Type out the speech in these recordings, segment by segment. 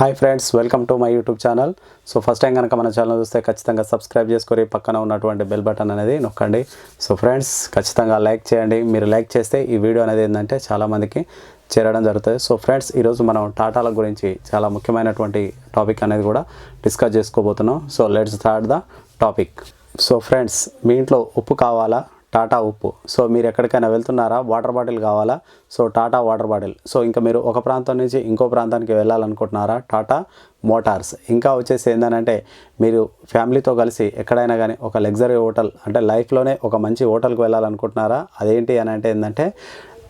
Hi friends welcome to my YouTube channel. So first time కనుక మన channel చూస్తే ఖచ్చితంగా సబ్స్క్రైబ్ చేసుకొని పక్కన ఉన్నటువంటి బెల్ బటన్ అనేది నొక్కండి. సో ఫ్రెండ్స్ ఖచ్చితంగా లైక్ చేయండి. మీరు లైక్ చేస్తే ఈ వీడియో అనేది ఏంటంటే చాలామందికి చేరడం జరుగుతుంది. సో ఫ్రెండ్స్ ఈరోజు మనం టాటాల గురించి చాలా ముఖ్యమైనటువంటి టాపిక్ అనేది కూడా డిస్కస్ చేసుకోబోతున్నాం. So let's start the topic. So friends మీ ఇంట్లో ఉప్పు కావాలా? టాటా ఉప్పు. సో మీరు ఎక్కడికైనా వెళ్తున్నారా? వాటర్ బాటిల్ కావాలా? So Tata water bottle. So ఇంకా మీరు ఒక ప్రాంతం నుంచి ఇంకో ప్రాంతానికి వెళ్ళాలనుకుంటున్నారా? టాటా మోటార్స్. ఇంకా వచ్చేసి ఏంటంటే మీరు ఫ్యామిలీతో కలిసి ఎక్కడైనా కానీ ఒక లగ్జరీ హోటల్ అంటే లైఫ్లోనే ఒక మంచి హోటల్కి వెళ్ళాలనుకుంటున్నారా? అదేంటి అని అంటే ఏంటంటే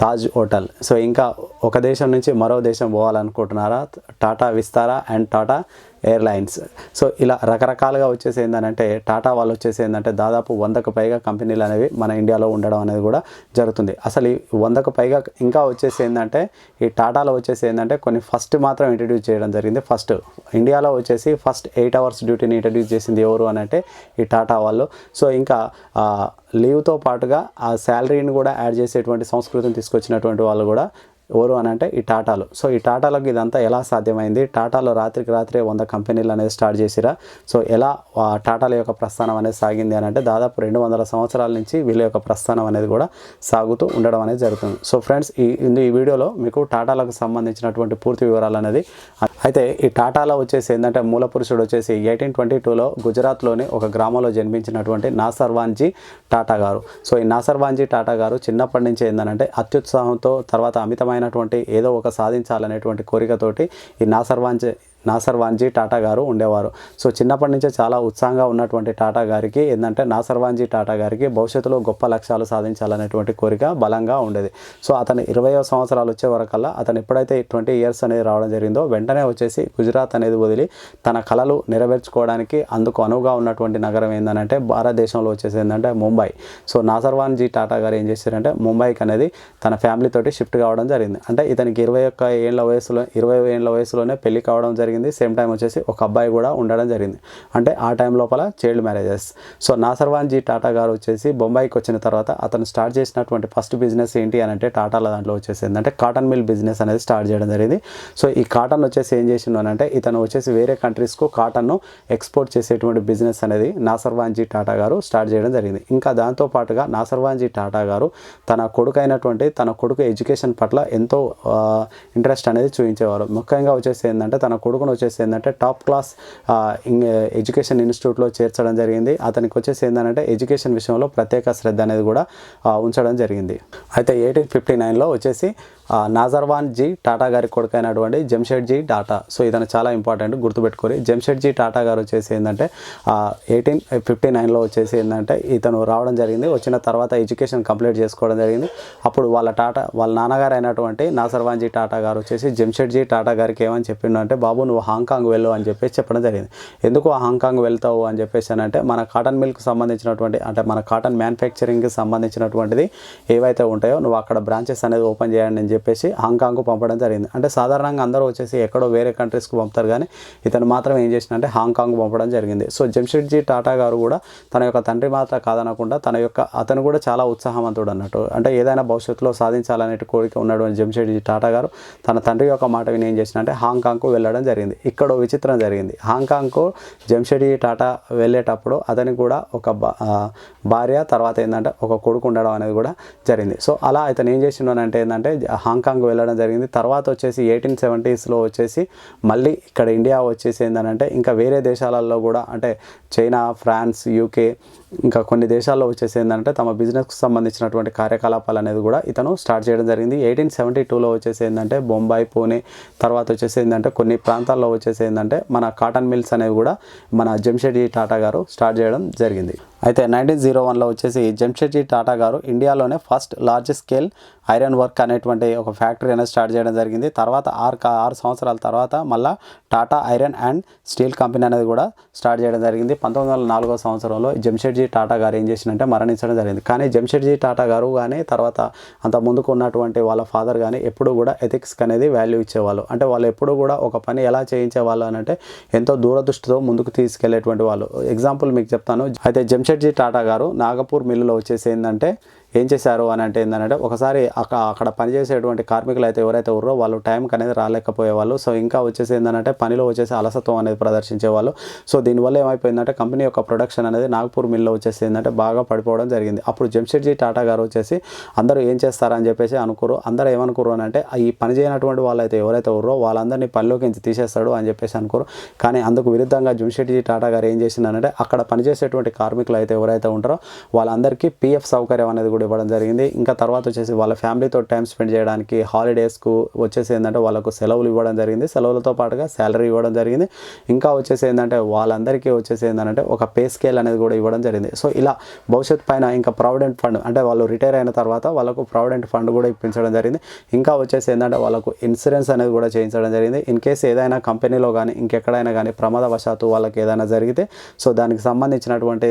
తాజ్ హోటల్. సో ఇంకా ఒక దేశం నుంచి మరో దేశం పోవాలనుకుంటున్నారా? Tata Vistara? And Tata airlines. So ఇలా రకరకాలుగా వచ్చేసి ఏంటంటే టాటా వాళ్ళు వచ్చేసి ఏంటంటే దాదాపు వందకు పైగా కంపెనీలు అనేవి మన ఇండియాలో ఉండడం అనేది కూడా జరుగుతుంది. అసలు ఈ వందకు పైగా ఇంకా వచ్చేసి ఏంటంటే ఈ టాటాలో వచ్చేసి ఏంటంటే కొన్ని ఫస్ట్ మాత్రం ఇంట్రడ్యూస్ చేయడం జరిగింది. ఫస్ట్ ఇండియాలో వచ్చేసి ఫస్ట్ ఎయిట్ అవర్స్ డ్యూటీని ఇంట్రడ్యూస్ చేసింది ఎవరు అని అంటే ఈ టాటా వాళ్ళు. సో ఇంకా లీవ్తో పాటుగా ఆ శాలరీని కూడా యాడ్ చేసేటువంటి సంస్కృతిని తీసుకొచ్చినటువంటి వాళ్ళు కూడా ఎవరు అని అంటే ఈ టాటాలు. సో ఈ టాటాలకు ఇదంతా ఎలా సాధ్యమైంది? టాటాలో రాత్రికి రాత్రే వంద కంపెనీలు అనేది స్టార్ట్ చేసిరా? సో ఎలా ఆ టాటాల యొక్క ప్రస్థానం అనేది సాగింది అని అంటే దాదాపు రెండు వందల సంవత్సరాల నుంచి వీళ్ళ యొక్క ప్రస్థానం అనేది కూడా సాగుతూ ఉండడం అనేది జరుగుతుంది. సో ఫ్రెండ్స్ ఈ ఈ వీడియోలో మీకు టాటాలకు సంబంధించినటువంటి పూర్తి వివరాలు అనేది అయితే ఈ టాటాలో వచ్చేసి ఏంటంటే మూల పురుషుడు వచ్చేసి ఎయిటీన్ ట్వంటీ టూలో గుజరాత్లోని ఒక గ్రామంలో జన్మించినటువంటి నాసర్వాన్జీ టాటా గారు. సో ఈ నాసర్వాన్జీ టాటా గారు చిన్నప్పటి నుంచి ఏంటంటే అత్యుత్సాహంతో తర్వాత అమితమైన అమితమైనటువంటి ఏదో ఒక సాధించాలనేటువంటి కోరికతోటి ఈ నాసర్ వాన్జీ టాటా గారు ఉండేవారు. సో చిన్నప్పటి నుంచే చాలా ఉత్సాహంగా ఉన్నటువంటి టాటా గారికి ఏంటంటే నాసర్వాన్జీ టాటా గారికి భవిష్యత్తులో గొప్ప లక్ష్యాలు సాధించాలనేటువంటి కోరిక బలంగా ఉండేది. సో అతను ఇరవయో సంవత్సరాలు వచ్చే వరకల్లా అతను ఎప్పుడైతే ట్వంటీ ఇయర్స్ అనేది రావడం జరిగిందో వెంటనే వచ్చేసి గుజరాత్ అనేది వదిలి తన కళలు నెరవేర్చుకోవడానికి అందుకు అనువుగా ఉన్నటువంటి నగరం ఏంటంటే భారతదేశంలో వచ్చేసి ఏంటంటే ముంబై. సో నాసర్వాన్జీ టాటా గారు ఏం చేశారంటే ముంబైకి అనేది తన ఫ్యామిలీతోటి షిఫ్ట్ కావడం జరిగింది. అంటే ఇతనికి ఇరవై ఒక్క ఏళ్ళ వయసులో ఇరవై ఏళ్ళ వయసులోనే పెళ్ళి కావడం జరిగింది. జరిగింది. సేమ్ టైం వచ్చేసి ఒక అబ్బాయి కూడా ఉండడం జరిగింది. అంటే ఆ టైం లోపల child marriages. So Nusserwanji Tata గారు వచ్చేసి బొంబాయికి వచ్చిన తర్వాత అతను స్టార్ట్ చేసినటువంటి ఫస్ట్ బిజినెస్ ఏంటి అని అంటే టాటాల దాంట్లో వచ్చేసి ఏంటంటే కాటన్ మిల్ బిజినెస్ అనేది స్టార్ట్ చేయడం జరిగింది. సో ఈ కాటన్ వచ్చేసి ఏం చేసిండు అంటే ఇతను వచ్చేసి వేరే కంట్రీస్కు కాటన్ను ఎక్స్పోర్ట్ చేసేటువంటి బిజినెస్ అనేది నాసర్వాన్జీ టాటా గారు స్టార్ట్ చేయడం జరిగింది. ఇంకా దాంతో పాటుగా నాసర్వాన్జీ టాటా గారు తన కొడుకు అయినటువంటి తన కొడుకు ఎడ్యుకేషన్ పట్ల ఎంతో ఇంట్రెస్ట్ అనేది చూపించేవారు. ముఖ్యంగా వచ్చేసి ఏంటంటే తన కొడుకు కొడుకును వచ్చేసి ఏంటంటే టాప్ క్లాస్ ఎడ్యుకేషన్ ఇన్స్టిట్యూట్లో చేర్చడం జరిగింది. అతనికి వచ్చేసి ఏంటంటే ఎడ్యుకేషన్ విషయంలో ప్రత్యేక శ్రద్ధ అనేది కూడా ఉంచడం జరిగింది. అయితే ఎయిటీన్ ఫిఫ్టీ నైన్లో వచ్చేసి నాజర్వాన్ జీ టాటా గారి కొడుకు అయినటువంటి జంషెడ్ జీ టాటా. సో ఇతను చాలా ఇంపార్టెంట్ గుర్తుపెట్టుకోరి. జంషెడ్ జీ టాటా గారు వచ్చేసి ఏంటంటే ఎయిటీన్ ఫిఫ్టీ నైన్లో వచ్చేసి ఏంటంటే ఇతను రావడం జరిగింది. వచ్చిన తర్వాత ఎడ్యుకేషన్ కంప్లీట్ చేసుకోవడం జరిగింది. అప్పుడు వాళ్ళ టాటా వాళ్ళ నాన్నగారు అయినటువంటి నాసర్వాన్ జీ టాటా గారు వచ్చేసి జంషెడ్ జీ టాటా గారికి ఏమని చెప్పిండు అంటే బాబు నువ్వు హాంకాంగ్ వెళ్ళు అని చెప్పేసి చెప్పడం జరిగింది. ఎందుకు హాంకాంగ్ వెళ్తావు అని చెప్పేసి అని అంటే మన కాటన్ మిల్క్ సంబంధించినటువంటి అంటే మన కాటన్ మ్యానుఫ్యాక్చరింగ్కి సంబంధించినటువంటిది ఏవైతే ఉంటాయో నువ్వు అక్కడ బ్రాంచెస్ అనేది ఓపెన్ చేయండి అని చెప్పి చెప్పేసి హాంకాంగ్కు పంపడం జరిగింది. అంటే సాధారణంగా అందరూ వచ్చేసి ఎక్కడో వేరే కంట్రీస్కి పంపుతారు కానీ ఇతను మాత్రం ఏం చేసినంటే హాంకాంగ్ పంపడం జరిగింది. సో జంషెడ్జీ టాటా గారు కూడా తన యొక్క తండ్రి మాత్రం కాదనకుండా తన యొక్క అతను కూడా చాలా ఉత్సాహవంతుడు అన్నట్టు. అంటే ఏదైనా భవిష్యత్తులో సాధించాలనే కోరిక ఉన్నటువంటి జంషెడ్జీ టాటా గారు. తన తండ్రి యొక్క మాట విని ఏం చేసినంటే హాంకాంగ్కు వెళ్ళడం జరిగింది. ఇక్కడ విచిత్రం జరిగింది. హాంకాంగ్కు జంషెడ్జీ టాటా వెళ్ళేటప్పుడు అతనికి కూడా ఒక భార్య తర్వాత ఏంటంటే ఒక కొడుకు ఉండడం అనేది కూడా జరిగింది. సో అలా ఇతను ఏం చేసిండు ఏంటంటే హాంకాంగ్ వెళ్ళడం జరిగింది. తర్వాత వచ్చేసి ఎయిటీన్ సెవెంటీస్లో వచ్చేసి మళ్ళీ ఇక్కడ ఇండియా వచ్చేసి ఏంటంటే ఇంకా వేరే దేశాలలో కూడా అంటే చైనా ఫ్రాన్స్ యూకే ఇంకా కొన్ని దేశాల్లో వచ్చేసి ఏంటంటే తమ బిజినెస్కు సంబంధించినటువంటి కార్యకలాపాలు అనేది కూడా ఇతను స్టార్ట్ చేయడం జరిగింది. ఎయిటీన్ సెవెంటీ టూలో వచ్చేసి ఏంటంటే బొంబాయి పూణే తర్వాత వచ్చేసి ఏంటంటే కొన్ని ప్రాంతాల్లో వచ్చేసి ఏంటంటే మన కాటన్ మిల్స్ అనేవి కూడా మన జంషెడ్జీ టాటా గారు స్టార్ట్ చేయడం జరిగింది. అయితే నైన్టీన్ జీరో వన్లో వచ్చేసి జంషెడ్జీ టాటా గారు ఇండియాలోనే first large scale iron work అనేటువంటి ఒక ఫ్యాక్టరీ అనేది స్టార్ట్ చేయడం జరిగింది. తర్వాత ఆరు ఆరు సంవత్సరాల తర్వాత మళ్ళా Tata iron and steel company అనేది కూడా స్టార్ట్ చేయడం జరిగింది. పంతొమ్మిది వందల నాలుగో సంవత్సరంలో జంషెడ్జీ టాటా గారు ఏం చేసినంటే మరణించడం జరిగింది. కానీ జంషెడ్జీ టాటా గారు కానీ తర్వాత అంత ముందుకు ఉన్నటువంటి వాళ్ళ ఫాదర్ కానీ ఎప్పుడు కూడా ఎథిక్స్కి అనేది వాల్యూ ఇచ్చేవాళ్ళు. అంటే వాళ్ళు ఎప్పుడు కూడా ఒక పని ఎలా చేయించేవాళ్ళు అని అంటే ఎంతో దూరదృష్టితో ముందుకు తీసుకెళ్ళేటువంటి వాళ్ళు. ఎగ్జాంపుల్ మీకు చెప్తాను. అయితే జంషెడ్జీ టాటా గారు నాగపూర్ మిల్లులో వచ్చేసి ఏంటంటే ఏం చేశారు అని అంటే ఏంటంటే ఒకసారి అక్కడ అక్కడ పనిచేసేటువంటి కార్మికులు అయితే ఎవరైతే ఉన్నారో వాళ్ళు టైంకి అనేది రాలేకపోయేవాళ్ళు. సో ఇంకా వచ్చేసి ఏంటంటే పనిలో వచ్చేసి అలసత్వం అనేది ప్రదర్శించేవాళ్ళు. సో దీనివల్ల ఏమైపోయిందంటే కంపెనీ యొక్క ప్రొడక్షన్ అనేది నాగ్పూర్ మిల్లో వచ్చేసి ఏంటంటే బాగా పడిపోవడం జరిగింది. అప్పుడు జంషెడ్జీ టాటా గారు వచ్చేసి అందరూ ఏం చేస్తారని చెప్పేసి అనుకోరు అందరూ ఏమనుకోరు అని అంటే ఈ పని చేయనటువంటి వాళ్ళు అయితే ఎవరైతే ఉన్నారో వాళ్ళందరినీ పనిలోకి తీసేస్తాడు అని చెప్పేసి అనుకోరు కానీ అందుకు విరుద్ధంగా జంషెడ్జీ టాటా గారు ఏం చేసిందంటే అక్కడ పనిచేసేటువంటి కార్మికులు అయితే ఎవరైతే ఉంటారో వాళ్ళందరికీ పిఎఫ్ సౌకర్యం అనేది కూడా ఇవ్వడం జరిగింది. ఇంకా తర్వాత వచ్చేసి వాళ్ళ ఫ్యామిలీతో టైం స్పెండ్ చేయడానికి హాలిడేస్కు వచ్చేసి ఏంటంటే వాళ్ళకు సెలవులు ఇవ్వడం జరిగింది. సెలవులతో పాటుగా శాలరీ ఇవ్వడం జరిగింది. ఇంకా వచ్చేసి ఏంటంటే వాళ్ళందరికీ వచ్చేసి ఏంటంటే ఒక పే స్కేల్ అనేది కూడా ఇవ్వడం జరిగింది. సో ఇలా భవిష్యత్ పైన ఇంకా ప్రావిడెంట్ ఫండ్ అంటే వాళ్ళు రిటైర్ అయిన తర్వాత వాళ్ళకు ప్రావిడెంట్ ఫండ్ కూడా ఇప్పించడం జరిగింది. ఇంకా వచ్చేసి ఏంటంటే వాళ్ళకు ఇన్సూరెన్స్ అనేది కూడా చేయించడం జరిగింది. ఇన్ కేసు ఏదైనా కంపెనీలో కానీ ఇంకెక్కడైనా కానీ ప్రమాదవశాత్తు వాళ్ళకి ఏదైనా జరిగితే సో దానికి సంబంధించినటువంటి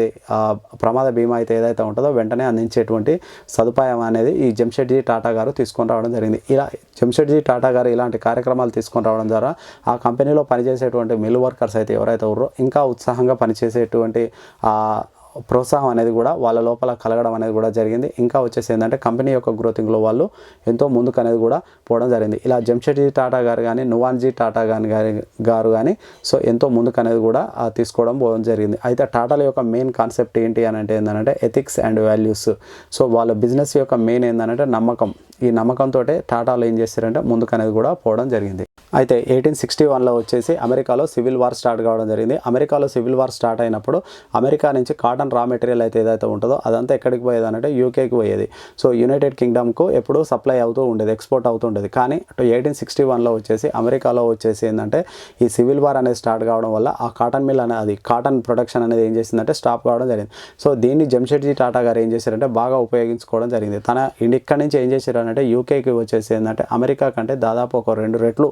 ప్రమాద బీమా అయితే ఏదైతే ఉంటుందో వెంటనే అందించేటువంటి సదుపాయం అనేది ఈ జంషెడ్జీ టాటా గారు తీసుకొని రావడం జరిగింది. ఇలా జంషెడ్జీ టాటా గారు ఇలాంటి కార్యక్రమాలు తీసుకొని రావడం ద్వారా ఆ కంపెనీలో పనిచేసేటువంటి మిల్ వర్కర్స్ అయితే ఎవరైతే ఉన్నారో ఇంకా ఉత్సాహంగా పనిచేసేటువంటి ప్రోత్సాహం అనేది కూడా వాళ్ళ లోపల కలగడం అనేది కూడా జరిగింది. ఇంకా వచ్చేసి ఏంటంటే కంపెనీ యొక్క గ్రోతింగ్లో వాళ్ళు ఎంతో ముందుకు అనేది కూడా పోవడం జరిగింది. ఇలా జంషెడ్జీ టాటా గారు కానీ నువాన్జీ టాటా గాని గారి గారు కానీ సో ఎంతో ముందుకు అనేది కూడా తీసుకోవడం పోవడం జరిగింది. అయితే టాటాల యొక్క మెయిన్ కాన్సెప్ట్ ఏంటి అని అంటే ఏంటంటే ఎథిక్స్ అండ్ వాల్యూస్. సో వాళ్ళ బిజినెస్ యొక్క మెయిన్ ఏంటంటే నమ్మకం. ఈ నమ్మకంతో టాటాలు ఏం చేశారంటే ముందుకు అనేది కూడా పోవడం జరిగింది. అయితే ఎయిటీన్ సిక్స్టీ వన్లో వచ్చేసి అమెరికాలో సివిల్ వార్ స్టార్ట్ కావడం జరిగింది. అమెరికాలో సివిల్ వార్ స్టార్ట్ అయినప్పుడు అమెరికా నుంచి కాటన్ రా మెటీరియల్ అయితే ఏదైతే ఉంటుందో అదంతా ఎక్కడికి పోయేది అంటే యూకేకి పోయేది. సో యునైటెడ్ కింగ్డమ్కు ఎప్పుడూ సప్లై అవుతూ ఉండేది ఎక్స్పోర్ట్ అవుతూ ఉండేది. కానీ ఎయిటీన్ సిక్స్టీ వన్లో వచ్చేసి అమెరికాలో వచ్చేసి ఏంటంటే ఈ సివిల్ వార్ అనేది స్టార్ట్ కావడం వల్ల ఆ కాటన్ మిల్ అనేది కాటన్ ప్రొడక్షన్ అనేది ఏం చేసిందంటే స్టాప్ కావడం జరిగింది. సో దీన్ని జంషెడ్జీ టాటా గారు ఏం చేశారంటే బాగా ఉపయోగించుకోవడం జరిగింది. తన ఇక్కడి నుంచి ఏం చేశారు అంటే యూకేకి వచ్చేసి ఏంటంటే అమెరికా కంటే దాదాపు ఒక రెండు రెట్లు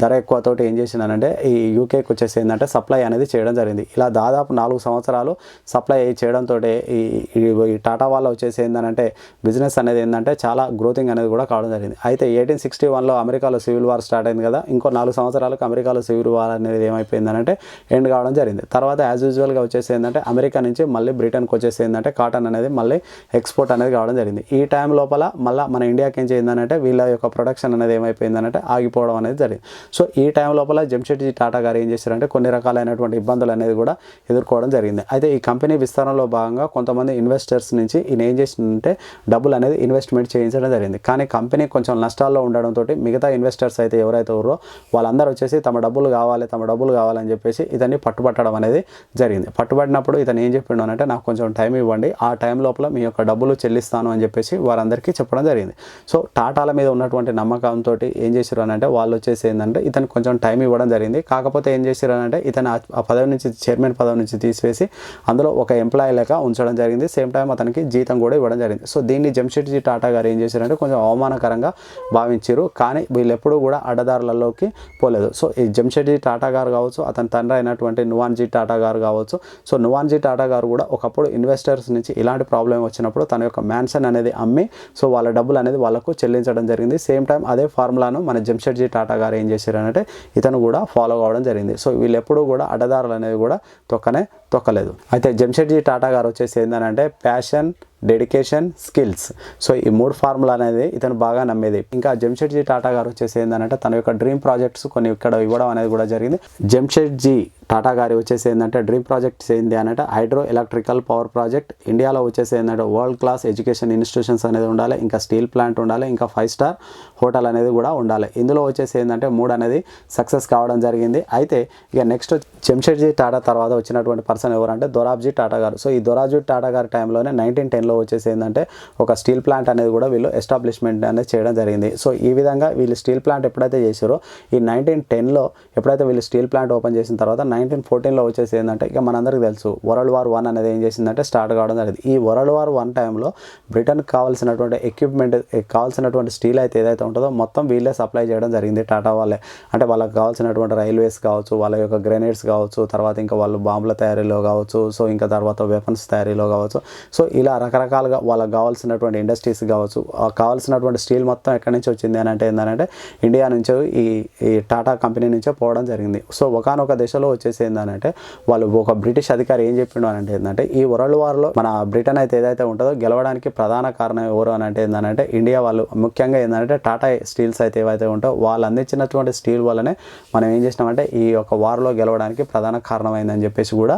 ధర ఎక్కువతోటి ఏం చేసిందనంటే ఈ యూకేకి వచ్చేసి ఏంటంటే సప్లై అనేది చేయడం జరిగింది. ఇలా దాదాపు నాలుగు సంవత్సరాలు సప్లై చేయడంతో ఈ ఈ టాటా వాళ్ళ వచ్చేసి ఏంటంటే బిజినెస్ అనేది ఏంటంటే చాలా గ్రోతింగ్ అనేది కూడా కావడం జరిగింది. అయితే ఎయిటీన్ సిక్స్టీ వన్లో అమెరికాలో సివిల్ వార్ స్టార్ట్ అయింది కదా ఇంకో నాలుగు సంవత్సరాలకు అమెరికాలో సివిల్ వార్ అనేది ఏమైపోయిందనంటే ఎండ్ కావడం జరిగింది. తర్వాత యాజ్ యూజువల్గా వచ్చేసి ఏంటంటే అమెరికా నుంచి మళ్ళీ బ్రిటన్కి వచ్చేసి ఏంటంటే కాటన్ అనేది మళ్ళీ ఎక్స్పోర్ట్ అనేది కావడం జరిగింది. ఈ టైం లోపల మళ్ళీ మన ఇండియాకి ఏం చేయిందనంటే వీళ్ళ యొక్క ప్రొడక్షన్ అనేది ఏమైపోయిందనంటే ఆగిపోవడం అనేది జరిగింది. సో ఈ టైం లోపల జంషెడ్జీ టాటా గారు ఏం చేశారంటే కొన్ని రకాలైనటువంటి ఇబ్బందులు అనేది కూడా ఎదుర్కోవడం జరిగింది. అయితే ఈ కంపెనీ విస్తరణలో భాగంగా కొంతమంది ఇన్వెస్టర్స్ నుంచి ఈయన ఏం చేసిందంటే డబ్బులు అనేది ఇన్వెస్ట్మెంట్ చేయించడం జరిగింది. కానీ కంపెనీ కొంచెం నష్టాల్లో ఉండడంతో మిగతా ఇన్వెస్టర్స్ అయితే ఎవరైతే ఉన్నారో వాళ్ళందరూ వచ్చేసి తమ డబ్బులు కావాలి తమ డబ్బులు కావాలని చెప్పేసి ఇతన్ని పట్టుబట్టడం అనేది జరిగింది. పట్టుబడినప్పుడు ఇతను ఏం చెప్పిండు అంటే నాకు కొంచెం టైం ఇవ్వండి ఆ టైం లోపల మీ యొక్క డబ్బులు చెల్లిస్తాను అని చెప్పేసి వారందరికీ చెప్పడం జరిగింది. సో టాటాల మీద ఉన్నటువంటి నమ్మకంతో ఏం చేశారు అని అంటే వాళ్ళు వచ్చేసి ఏంటంటే ఇతను కొంచెం టైం ఇవ్వడం జరిగింది. కాకపోతే ఏం చేశారు అని అంటే ఇతను ఆ- పదవి నుంచి చైర్మన్ పదవి నుంచి తీసివేసి అందులో ఒక ఎంప్లాయీ లెక్క ఉంచడం జరిగింది. సేమ్ టైం అతనికి జీతం కూడా ఇవ్వడం జరిగింది. సో దీన్ని జంషెడ్జీ టాటా గారు ఏం చేశారంటే కొంచెం అవమానకరంగా భావించారు కానీ వీళ్ళు ఎప్పుడూ కూడా అడ్డదారులలోకి పోలేదు. సో ఈ జంషెడ్జీ టాటా గారు కావచ్చు అతని తండ్రి అయినటువంటి నువాన్జీ టాటా గారు కావచ్చు సో నువాన్జీ టాటా గారు కూడా ఒకప్పుడు ఇన్వెస్టర్స్ నుంచి ఇలాంటి ప్రాబ్లం వచ్చినప్పుడు తన యొక్క మ్యాన్షన్ అనేది అమ్మి సో వాళ్ళ డబ్బులు అనేది వాళ్ళకు చెల్లించడం జరిగింది. సేమ్ టైం అదే ఫార్ములాను మన జంషెడ్జీ టాటా గారు ఏం చేశారంటే ఇతను కూడా ఫాలో కావడం జరిగింది. సో వీళ్ళు ఎప్పుడూ కూడా అడ్డదారులు అనేది కూడా తొక్కనే తొక్కలేదు. అయితే జంషెడ్జీ టాటా గారు వచ్చేసి ఏంటంటే ప్యాషన్ డెడికేషన్ స్కిల్స్ సో ఈ మూడు ఫార్ములా అనేది ఇతను బాగా నమ్మేది. ఇంకా జంషెడ్జీ టాటా గారు వచ్చేసి ఏంటంటే తన యొక్క డ్రీమ్ ప్రాజెక్ట్స్ కొన్ని ఇక్కడ ఇవ్వడం అనేది కూడా జరిగింది. జంషెడ్జీ టాటా గారి వచ్చేసి ఏంటంటే డ్రీమ్ ప్రాజెక్ట్స్ ఏంటి అంటే హైడ్రో ఎలక్ట్రికల్ పవర్ ప్రాజెక్ట్. ఇండియాలో వచ్చేసి ఏంటంటే వరల్డ్ క్లాస్ ఎడ్యుకేషన్ ఇన్స్టిట్యూషన్స్ అనేది ఉండాలి ఇంకా స్టీల్ ప్లాంట్ ఉండాలి ఇంకా ఫైవ్ స్టార్ హోటల్ అనేది కూడా ఉండాలి. ఇందులో వచ్చేసి ఏంటంటే మూడు అనేది సక్సెస్ కావడం జరిగింది. అయితే ఇక నెక్స్ట్ జంషెడ్జీ టాటా తర్వాత వచ్చినటువంటి పర్సన్ ఎవరంటే దొరాబ్జీ టాటా గారు. సో ఈ దొరాబ్జీ టాటా గారి టైంలోనే నైన్టీన్ టెన్లో వచ్చేసి ఏంటంటే ఒక స్టీల్ ప్లాంట్ అనేది కూడా వీళ్ళు ఎస్టాబ్లిష్మెంట్ అనేది చేయడం జరిగింది. సో ఈ విధంగా వీళ్ళు స్టీల్ ప్లాంట్ ఎప్పుడైతే చేశారో ఈ నైన్టీన్ టెన్లో ఎప్పుడైతే వీళ్ళు స్టీల్ ప్లాంట్ ఓపెన్ చేసిన తర్వాత నైన్టీన్ ఫోర్టీన్లో వచ్చేసి ఏంటంటే ఇక మనందరికీ తెలుసు వరల్డ్ వార్ వన్ అనేది ఏం చేసిందంటే స్టార్ట్ కావడం జరిగింది. ఈ వరల్డ్ వార్ వన్ టైంలో బ్రిటన్కి కావాల్సినటువంటి ఎక్విప్మెంట్ కావాల్సినటువంటి స్టీల్ అయితే ఏదైతే ఉంటుందో మొత్తం వీళ్ళే సప్లై చేయడం జరిగింది టాటా వాళ్ళే. అంటే వాళ్ళకి కావాల్సినటువంటి రైల్వేస్ కావచ్చు వాళ్ళ యొక్క గ్రెనేడ్స్ కావచ్చు తర్వాత ఇంకా వాళ్ళు బాంబుల తయారీలో కావచ్చు సో ఇంకా తర్వాత వెపన్స్ తయారీలో కావచ్చు. సో ఇలా రకరకాలుగా వాళ్ళకి కావాల్సినటువంటి ఇండస్ట్రీస్ కావచ్చు కావాల్సినటువంటి స్టీల్ మొత్తం ఎక్కడి నుంచి వచ్చింది అని అంటే ఏంటంటే ఇండియా నుంచో ఈ ఈ టాటా కంపెనీ నుంచే పోవడం జరిగింది. సో ఒకనొక దశలో వచ్చి వచ్చేసి ఏంటంటే వాళ్ళు ఒక బ్రిటిష్ అధికారి ఏం చెప్పిండు అని అంటే ఏంటంటే ఈ వరల్డ్ వార్లో మన బ్రిటన్ అయితే ఏదైతే ఉంటుందో గెలవడానికి ప్రధాన కారణం ఎవరు అని అంటే ఏంటంటే ఇండియా వాళ్ళు. ముఖ్యంగా ఏంటంటే టాటా స్టీల్స్ అయితే ఏవైతే ఉంటాయో వాళ్ళు అందించినటువంటి స్టీల్ వల్లనే మనం ఏం చేసినామంటే ఈ యొక్క వార్లో గెలవడానికి ప్రధాన కారణమైందని చెప్పేసి కూడా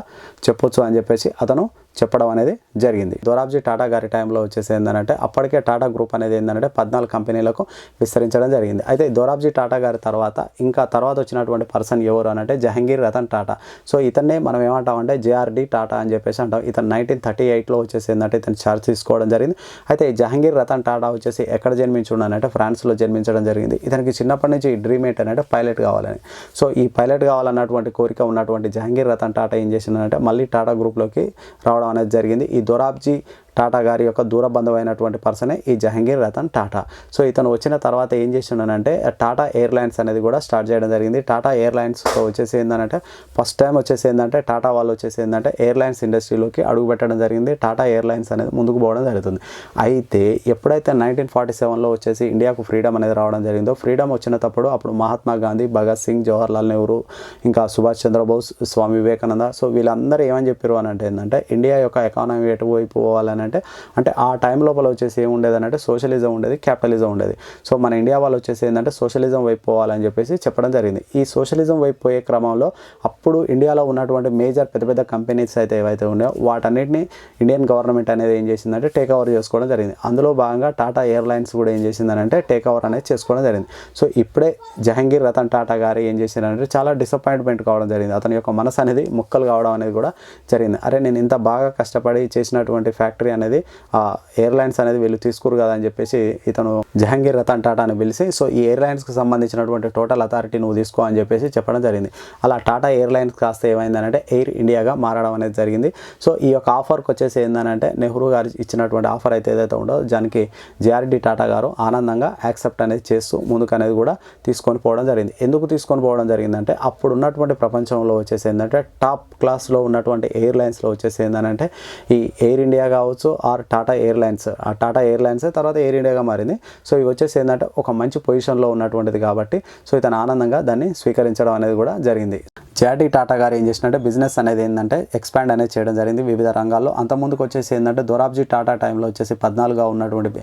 చెప్పొచ్చు అని చెప్పేసి అతను చెప్పడం అనేది జరిగింది. దొరాబ్జీ టాటా గారి టైంలో వచ్చేసి ఏంటంటే అప్పటికే టాటా గ్రూప్ అనేది ఏంటంటే పద్నాలుగు కంపెనీలకు విస్తరించడం జరిగింది. అయితే దొరాబ్జీ టాటా గారి తర్వాత ఇంకా తర్వాత వచ్చినటువంటి పర్సన్ ఎవరు అనంటే జహంగీర్ రతన్ టాటా. సో ఇతన్నే మనం ఏమంటామంటే జేఆర్డి టాటా అని చెప్పేసి అంటాం. ఇతను నైన్టీన్ థర్టీ ఎయిట్లో వచ్చేసి ఏంటంటే ఇతను చార్జ్ తీసుకోవడం జరిగింది. అయితే ఈ జహంగీర్ రతన్ టాటా వచ్చేసి ఎక్కడ జన్మించున్నానంటే ఫ్రాన్స్లో జన్మించడం జరిగింది. ఇతనికి చిన్నప్పటి నుంచి డ్రీమ్ ఏంటంటే పైలట్ కావాలని. సో ఈ పైలట్ కావాలన్నటువంటి కోరిక ఉన్నటువంటి జహంగీర్ రతన్ టాటా ఏం చేసిందంటే మళ్ళీ టాటా గ్రూప్లోకి రావడం అనేది జరిగింది. ఈ దొరాబ్జీ టాటా గారి యొక్క దూర బంధువైనటువంటి పర్సనే ఈ జహంగీర్ రతన్ టాటా. సో ఇతను వచ్చిన తర్వాత ఏం చేస్తున్నానంటే టాటా ఎయిర్లైన్స్ అనేది కూడా స్టార్ట్ చేయడం జరిగింది. టాటా ఎయిర్లైన్స్తో వచ్చేసి ఏంటంటే ఫస్ట్ టైం వచ్చేసి ఏంటంటే టాటా వాళ్ళు వచ్చేసి ఏంటంటే ఎయిర్లైన్స్ ఇండస్ట్రీలోకి అడుగు పెట్టడం జరిగింది. టాటా ఎయిర్లైన్స్ అనేది ముందుకు పోవడం జరుగుతుంది. అయితే ఎప్పుడైతే నైన్టీన్ ఫార్టీ సెవెన్లో వచ్చేసి ఇండియాకు ఫ్రీడమ్ అనేది రావడం జరిగిందో ఫ్రీడమ్ వచ్చినప్పుడు అప్పుడు మహాత్మా గాంధీ భగత్ సింగ్ జవహర్లాల్ నెహ్రూ ఇంకా సుభాష్ చంద్రబోస్ స్వామి వివేకానంద. సో వీళ్ళందరూ ఏమని చెప్పారు అని అంటే ఏంటంటే ఇండియా యొక్క ఎకానమీ ఎటువైపు పోవాలని అంటే అంటే ఆ టైం లోపల వచ్చేసి ఏమి ఉండేది అంటే సోషలిజం ఉండేది క్యాపిటలిజం ఉండేది. సో మన ఇండియా వాళ్ళు వచ్చేసి ఏంటంటే సోషలిజం వైపు పోవాలని చెప్పేసి చెప్పడం జరిగింది. ఈ సోషలిజం వైపు పోయే క్రమంలో అప్పుడు ఇండియాలో ఉన్నటువంటి మేజర్ పెద్ద పెద్ద కంపెనీస్ అయితే ఏవైతే ఉన్నాయో వాటన్నిటిని ఇండియన్ గవర్నమెంట్ అనేది ఏం చేసిందంటే టేక్ ఓవర్ చేసుకోవడం జరిగింది. అందులో భాగంగా టాటా ఎయిర్లైన్స్ కూడా ఏం చేసిందనంటే టేక్ ఓవర్ అనేది చేసుకోవడం జరిగింది. సో ఇప్పుడే జహంగీర్ రతన్ టాటా గారు ఏం చేశారంటే చాలా డిసప్పాయింట్మెంట్ కావడం జరిగింది. అతని యొక్క మనసు అనేది ముక్కలు కావడం అనేది కూడా జరిగింది. అరే నేను ఇంత బాగా కష్టపడి చేసినటువంటి ఫ్యాక్టరీ అనేది ఆ ఎయిర్లైన్స్ అనేది వీళ్ళు తీసుకురు కదా అని చెప్పేసి ఇతను జహంగీర్ రతన్ టాటా అని పిలిచి సో ఈ ఎయిర్లైన్స్కి సంబంధించినటువంటి టోటల్ అథారిటీ నువ్వు తీసుకో అని చెప్పేసి చెప్పడం జరిగింది. అలా టాటా ఎయిర్లైన్స్ కాస్త ఏమైందనంటే ఎయిర్ ఇండియాగా మారడం అనేది జరిగింది. సో ఈ యొక్క ఆఫర్కి వచ్చేసి ఏంటంటే నెహ్రూ గారు ఇచ్చినటువంటి ఆఫర్ అయితే ఏదైతే ఉండదో దానికి జేఆర్డి టాటా గారు ఆనందంగా యాక్సెప్ట్ అనేది చేస్తూ ముందుకు అనేది కూడా తీసుకొని పోవడం జరిగింది. ఎందుకు తీసుకొని పోవడం జరిగిందంటే అప్పుడు ఉన్నటువంటి ప్రపంచంలో వచ్చేసి ఏంటంటే టాప్ క్లాస్లో ఉన్నటువంటి ఎయిర్లైన్స్లో వచ్చేసి ఏంటంటే ఈ ఎయిర్ ఇండియా కావచ్చు ఆర్ టాటా ఎయిర్లైన్స్. ఆ టాటా ఎయిర్లైన్స్ తర్వాత ఎయిర్ ఇండియాగా మారింది. సో ఇవి వచ్చేసి ఏంటంటే ఒక మంచి పొజిషన్లో ఉన్నటువంటిది కాబట్టి సో ఇతను ఆనందంగా దాన్ని స్వీకరించడం అనేది కూడా జరిగింది. జేఆర్డీ టాటా గారు ఏం చేసినట్టే బిజినెస్ అనేది ఏంటంటే ఎక్స్పాండ్ అనేది చేయడం జరిగింది వివిధ రంగాల్లో. అంత ముందుకు వచ్చేసి ఏంటంటే దొరాబ్జీ టాటా టైంలో వచ్చేసి పద్నాలుగుగా ఉన్నటువంటి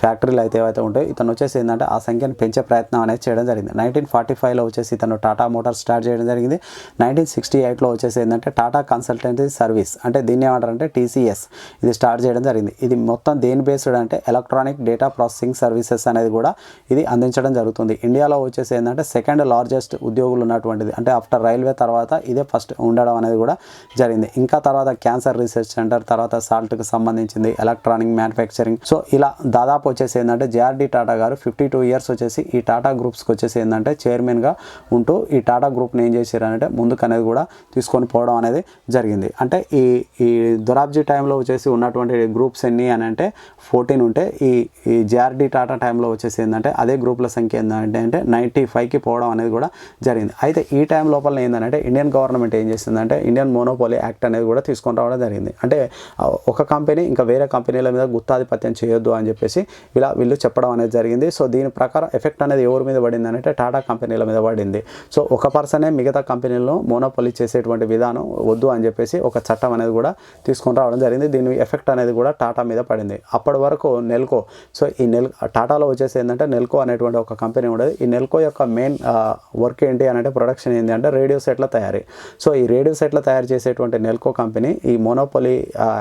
ఫ్యాక్టరీలు అయితే ఏవైతే ఉంటాయో ఇతను వచ్చేసి ఏంటంటే ఆ సంఖ్యను పెంచే ప్రయత్నం అనేది చేయడం జరిగింది. నైన్టీన్ ఫార్టీ ఫైవ్లో వచ్చేసి ఇతను టాటా మోటార్ స్టార్ట్ చేయడం జరిగింది. నైన్టీన్ సిక్స్టీ ఎయిట్లో వచ్చేసి ఏంటంటే టాటా కన్సల్టెన్సీ సర్వీస్ అంటే దీన్ని ఏమంటారంటే టీసీఎస్ ఇది స్టార్ట్ చేయడం జరిగింది. ఇది మొత్తం దేని బేస్డ్ అంటే ఎలక్ట్రానిక్ డేటా ప్రాసెసింగ్ సర్వీసెస్ అనేది కూడా ఇది అందించడం జరుగుతుంది. ఇండియాలో వచ్చేసి ఏంటంటే సెకండ్ లార్జెస్ట్ ఉద్యోగులు ఉన్నటువంటిది అంటే ఆఫ్టర్ రైల్వే తర్వాత ఇదే ఫస్ట్ ఉండడం అనేది కూడా జరిగింది. ఇంకా తర్వాత క్యాన్సర్ రీసెర్చ్ సెంటర్ తర్వాత సాల్ట్కి సంబంధించింది ఎలక్ట్రానిక్ మ్యానుఫ్యాక్చరింగ్. సో ఇలా దాదాపు వచ్చేసి ఏంటంటే జేఆర్డి టాటా గారు ఫిఫ్టీ టూ ఇయర్స్ వచ్చేసి ఈ టాటా గ్రూప్స్కి వచ్చేసి ఏంటంటే చైర్మన్గా ఉంటూ ఈ టాటా గ్రూప్ని ఏం చేశారంటే ముందుకు అనేది కూడా తీసుకొని పోవడం అనేది జరిగింది. అంటే ఈ ఈ దొరాబ్జీ టైంలో వచ్చేసి ఉన్నటువంటి గ్రూప్స్ ఎన్ని అని అంటే ఫోర్టీన్ ఉంటే ఈ ఈ జేఆర్డి టాటా టైంలో వచ్చేసి ఏంటంటే అదే గ్రూప్ల సంఖ్య ఏంటంటే అంటే నైంటీ ఫైవ్కి పోవడం అనేది కూడా జరిగింది. అయితే ఈ టైం లోపల ఏంటంటే ఇండియన్ గవర్నమెంట్ ఏం చేసిందంటే ఇండియన్ మోనోపోలీ యాక్ట్ అనేది కూడా తీసుకొని రావడం జరిగింది. అంటే ఒక కంపెనీ ఇంకా వేరే కంపెనీల మీద గుత్తాధిపత్యం చేయొద్దు అని చెప్పేసి ఇలా వీళ్ళు చెప్పడం అనేది జరిగింది. సో దీని ప్రకారం ఎఫెక్ట్ అనేది ఎవరి మీద పడింది అంటే టాటా కంపెనీల మీద పడింది. సో ఒక పర్సనే మిగతా కంపెనీలను మోనోపోలీ చేసేటువంటి విధానం వద్దు అని చెప్పేసి ఒక చట్టం అనేది కూడా తీసుకొని రావడం జరిగింది. దీని ఎఫెక్ట్ అనేది కూడా టాటా మీద పడింది. అప్పటి వరకు నెల్కో సో ఈ నెల్ టాటాలో వచ్చేసి ఏంటంటే నెల్కో అనేటువంటి ఒక కంపెనీ ఉండేది. ఈ నెల్కో యొక్క మెయిన్ వర్క్ ఏంటి అని అంటే ప్రొడక్షన్ ఏంటి అంటే రేడియో రేడియో సెట్ల తయారీ. సో ఈ రేడియో సెట్ల తయారు చేసేటువంటి నెల్కో కంపెనీ ఈ మోనోపొలీ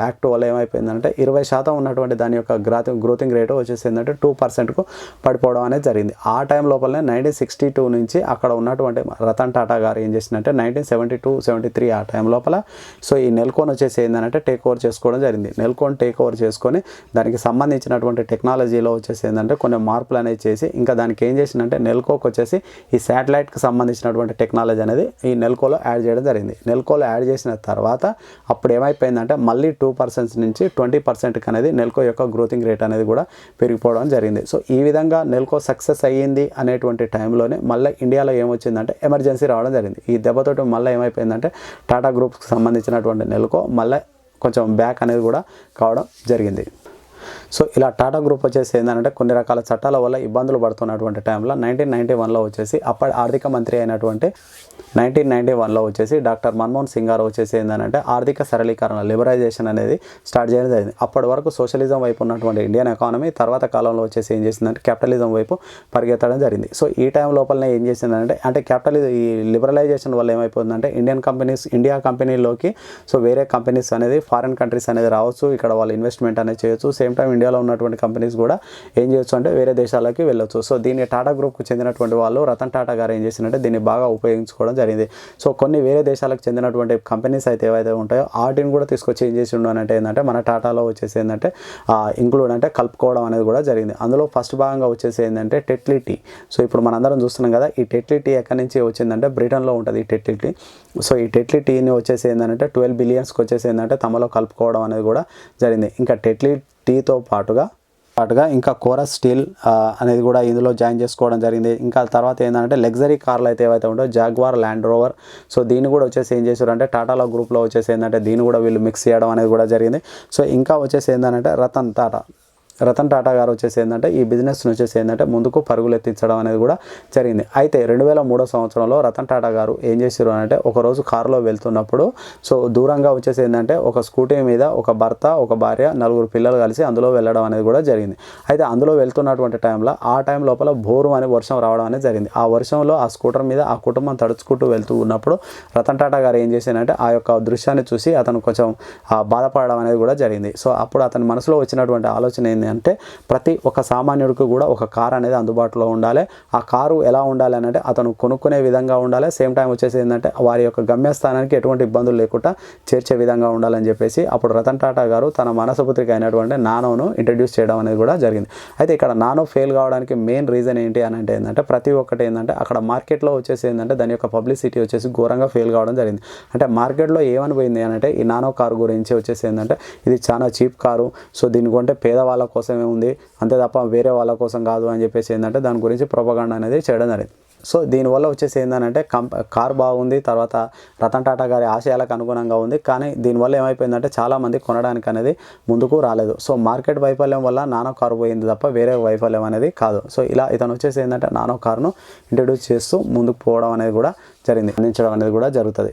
యాక్ట్ వల్ల ఏమైపోయిందంటే ఇరవై శాతం ఉన్నటువంటి దాని యొక్క గ్రాత్ గ్రోతింగ్ రేటు వచ్చేసి ఏంటంటే టూ పర్సెంట్కు పడిపోవడం అనేది జరిగింది. ఆ టైం లోపలనే నైన్టీన్ సిక్స్టీ టూ నుంచి అక్కడ ఉన్నటువంటి రతన్ టాటా గారు ఏం చేసిందంటే nineteen seventy two seventy three ఆ టైం లోపల సో ఈ నెల్కోన్ వచ్చేసి ఏంటంటే టేక్ ఓవర్ చేసుకోవడం జరిగింది. నెల్కోన్ టేక్ ఓవర్ చేసుకొని దానికి సంబంధించినటువంటి టెక్నాలజీలో వచ్చేసి ఏంటంటే కొన్ని మార్పులు అనేది చేసి ఇంకా దానికి ఏం చేసిందంటే నెల్కోకి వచ్చేసి ఈ శాటిలైట్కి సంబంధించినటువంటి టెక్నాలజీ అనేది ఈ నెల్కోలో యాడ్ చేయడం జరిగింది. నెల్కోలో యాడ్ చేసిన తర్వాత అప్పుడు ఏమైపోయిందంటే మళ్ళీ టూ పర్సెంట్స్ నుంచి ట్వంటీ పర్సెంట్కి అనేది నెల్కో యొక్క గ్రోతింగ్ రేట్ అనేది కూడా పెరిగిపోవడం జరిగింది. సో ఈ విధంగా నెల్కో సక్సెస్ అయ్యింది అనేటువంటి టైంలోనే మళ్ళీ ఇండియాలో ఏమొచ్చిందంటే ఎమర్జెన్సీ రావడం జరిగింది. ఈ దెబ్బతోటి మళ్ళీ ఏమైపోయిందంటే టాటా గ్రూప్కి సంబంధించినటువంటి నెలకో మళ్ళీ కొంచెం బ్యాక్ అనేది కూడా కావడం జరిగింది. సో ఇలా టాటా గ్రూప్ వచ్చేసి ఏంటంటే కొన్ని రకాల చట్టాల వల్ల ఇబ్బందులు పడుతున్నటువంటి టైంలో నైన్టీన్ నైంటీ వన్లో వచ్చేసి అప్పటి ఆర్థిక మంత్రి అయినటువంటి నైన్టీన్ నైంటీ వన్లో వచ్చేసి డాక్టర్ మన్మోహన్ సింగ్ గారు వచ్చేసి ఏంటంటే ఆర్థిక సరళీకరణ లిబరైజేషన్ అనేది స్టార్ట్ చేయడం జరిగింది. అప్పటి వరకు సోషలిజం వైపు ఉన్నటువంటి ఇండియన్ ఎకానమీ తర్వాత కాలంలో వచ్చేసి ఏం చేసిందంటే క్యాపిటలిజం వైపు పరిగెత్తడం జరిగింది. సో ఈ టైం లోపలనే ఏం చేసిందంటే అంటే క్యాపిటలిజం ఈ లిబరలైజేషన్ వల్ల ఏమైపోతుందంటే ఇండియన్ కంపెనీస్ ఇండియా కంపెనీలోకి సో వేరే కంపెనీస్ అనేది ఫారిన్ కంట్రీస్ అనేది రావచ్చు ఇక్కడ వాళ్ళు ఇన్వెస్ట్మెంట్ అనేది చేయొచ్చు. సేమ్ టైం ఇండియాలో ఉన్నటువంటి కంపెనీస్ కూడా ఏం చేయొచ్చు అంటే వేరే దేశాలకి వెళ్ళొచ్చు. సో దీన్ని టాటా గ్రూప్కు చెందినటువంటి వాళ్ళు రతన్ టాటా గారు ఏం చేసిందంటే దీన్ని బాగా ఉపయోగించుకోవడం జరిగింది. సో కొన్ని వేరే దేశాలకు చెందినటువంటి కంపెనీస్ అయితే ఏవైతే ఉంటాయో వాటిని కూడా తీసుకొచ్చి ఏం చేసి అంటే ఏంటంటే మన టాటాలో వచ్చేసి ఏంటంటే ఇంక్లూడ్ అంటే కలుపుకోవడం అనేది కూడా జరిగింది. అందులో ఫస్ట్ భాగంగా వచ్చేసి ఏంటంటే టెట్లిటీ సో ఇప్పుడు మనందరం చూస్తున్నాం కదా ఈ టెట్లిటీ ఎక్కడి నుంచి వచ్చిందంటే బ్రిటన్లో ఉంటుంది ఈ టెట్లిటీ సో ఈ టెట్లీ టీని వచ్చేసి ఏంటంటే ట్వెల్వ్ బిలియన్స్కి వచ్చేసి ఏంటంటే తమలో కలుపుకోవడం అనేది కూడా జరిగింది. ఇంకా టెట్లీ టీతో పాటుగా పాటుగా ఇంకా కోరస్ స్టీల్ అనేది కూడా ఇందులో జాయిన్ చేసుకోవడం జరిగింది. ఇంకా తర్వాత ఏంటంటే లగ్జరీ కార్లు అయితే ఏవైతే ఉంటాయో జాగ్వార్ ల్యాండ్ రోవర్ సో దీన్ని కూడా వచ్చేసి ఏం చేశారు అంటే టాటాలో గ్రూప్లో వచ్చేసి ఏంటంటే దీన్ని కూడా వీళ్ళు మిక్స్ చేయడం అనేది కూడా జరిగింది. సో ఇంకా వచ్చేసి ఏంటంటే రతన్ టాటా రతన్ టాటా గారు వచ్చేసి ఏంటంటే ఈ బిజినెస్ని వచ్చేసి ఏంటంటే ముందుకు పరుగులు ఎత్తించడం అనేది కూడా జరిగింది. అయితే రెండు వేల మూడో సంవత్సరంలో రతన్ టాటా గారు ఏం చేశారు అంటే ఒకరోజు కారులో వెళ్తున్నప్పుడు సో దూరంగా వచ్చేసి ఏంటంటే ఒక స్కూటీ మీద ఒక భర్త ఒక భార్య నలుగురు పిల్లలు కలిసి అందులో వెళ్ళడం అనేది కూడా జరిగింది. అయితే అందులో వెళ్తున్నటువంటి టైంలో ఆ టైం లోపల బోరు అనే వర్షం రావడం అనేది జరిగింది. ఆ వర్షంలో ఆ స్కూటర్ మీద ఆ కుటుంబం తడుచుకుంటూ వెళ్తూ ఉన్నప్పుడు రతన్ టాటా గారు ఏం చేశారంటే ఆ యొక్క దృశ్యాన్ని చూసి అతను కొంచెం బాధపడడం అనేది కూడా జరిగింది. సో అప్పుడు అతని మనసులో వచ్చినటువంటి ఆలోచన ఏంటి అంటే ప్రతి ఒక్క సామాన్యుడికి కూడా ఒక కార్ అనేది అందుబాటులో ఉండాలి. ఆ కారు ఎలా ఉండాలి అని అంటే అతను కొనుక్కునే విధంగా ఉండాలి. సేమ్ టైం వచ్చేసి ఏంటంటే వారి యొక్క గమ్యస్థానానికి ఎటువంటి ఇబ్బందులు లేకుండా చేర్చే విధంగా ఉండాలని చెప్పేసి అప్పుడు రతన్ టాటా గారు తన మనసపుత్రిక అయినటువంటి నానోను ఇంట్రడ్యూస్ చేయడం అనేది కూడా జరిగింది. అయితే ఇక్కడ నానో ఫెయిల్ కావడానికి మెయిన్ రీజన్ ఏంటి అని అంటే ఏంటంటే ప్రతి ఒక్కటి ఏంటంటే అక్కడ మార్కెట్లో వచ్చేసి ఏంటంటే దాని యొక్క పబ్లిసిటీ వచ్చేసి ఘోరంగా ఫెయిల్ కావడం జరిగింది. అంటే మార్కెట్లో ఏమని పోయింది అని అంటే ఈ నానో కారు గురించి వచ్చేసి ఏంటంటే ఇది చాలా చీప్ కారు. సో దీని కొంటే పేదవాళ్ళ కోసం కోసమే ఉంది. అంతే తప్ప వేరే వాళ్ళ కోసం కాదు అని చెప్పేసి ఏంటంటే దాని గురించి ప్రొపగాండ అనేది చేయడం జరిగింది. సో దీనివల్ల వచ్చేసి ఏంటంటే కం కార్ బాగుంది తర్వాత రతన్ టాటా గారి ఆశయాలకు అనుగుణంగా ఉంది. కానీ దీనివల్ల ఏమైపోయిందంటే చాలామంది కొనడానికి అనేది ముందుకు రాలేదు. సో మార్కెట్ వైఫల్యం వల్ల నానో కారు పోయింది తప్ప వేరే వైఫల్యం అనేది కాదు. సో ఇలా ఇతను వచ్చేసి ఏంటంటే నానో కారును ఇంట్రడ్యూస్ చేస్తూ ముందుకు పోవడం అనేది కూడా జరిగింది. అందించడం అనేది కూడా జరుగుతుంది.